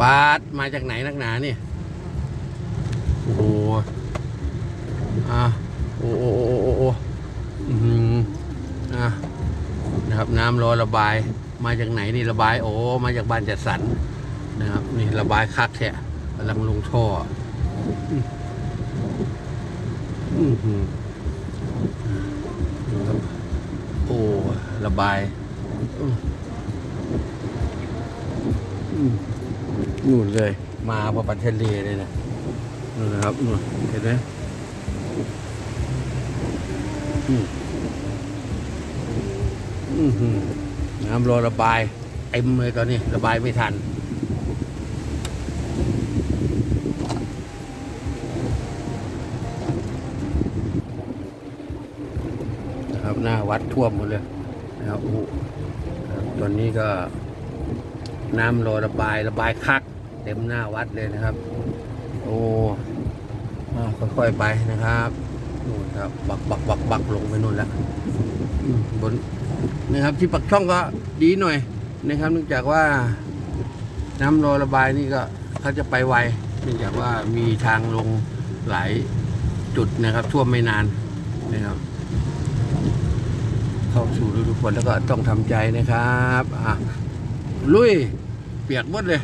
ปาดมาจากไหนนักหนาเนี่ยโอ้โหอะโอ้โอ้โอ้โอ้โอ้อืมอะนะครับน้ำรอระบาย มาจากไหนนี่ระบาย โอ้มาจากบ้านจัดสรรนะครับนี่ระบายคักแท้กำลังลงท่ออืมโอ้ระบายอื้ออืม นู่นเลย มาพอปันทะเลเลยนะนู่นนะครับนู่นเห็นไหมอืมอื้อหือน้ำรอระบายเต็มเลยตอนนี้ ระบายไม่ทันนะครับหน้าวัดท่วมหมดเลยนะครับโอ้โหครับตอนนี้ก็ น้ำรอระบายระบายคัก เต็มหน้าวัดเลยนะครับ โอ้ค่อยๆไปนะครับนู่นครับ บักบักบักบักลงไปนู่นแล้วบนนะครับที่ปักช่องก็ดีหน่อยนะครับ เนื่องจากว่า น้ำรอระบายนี่ก็เขาจะไปไวเนื่องจากว่ามีทางลงหลายจุดนะครับท่วมไม่นานนะครับ เข้าสู่ฤดูฝนแล้วก็ต้องทำใจนะครับอะลุย เปียกหมดเลย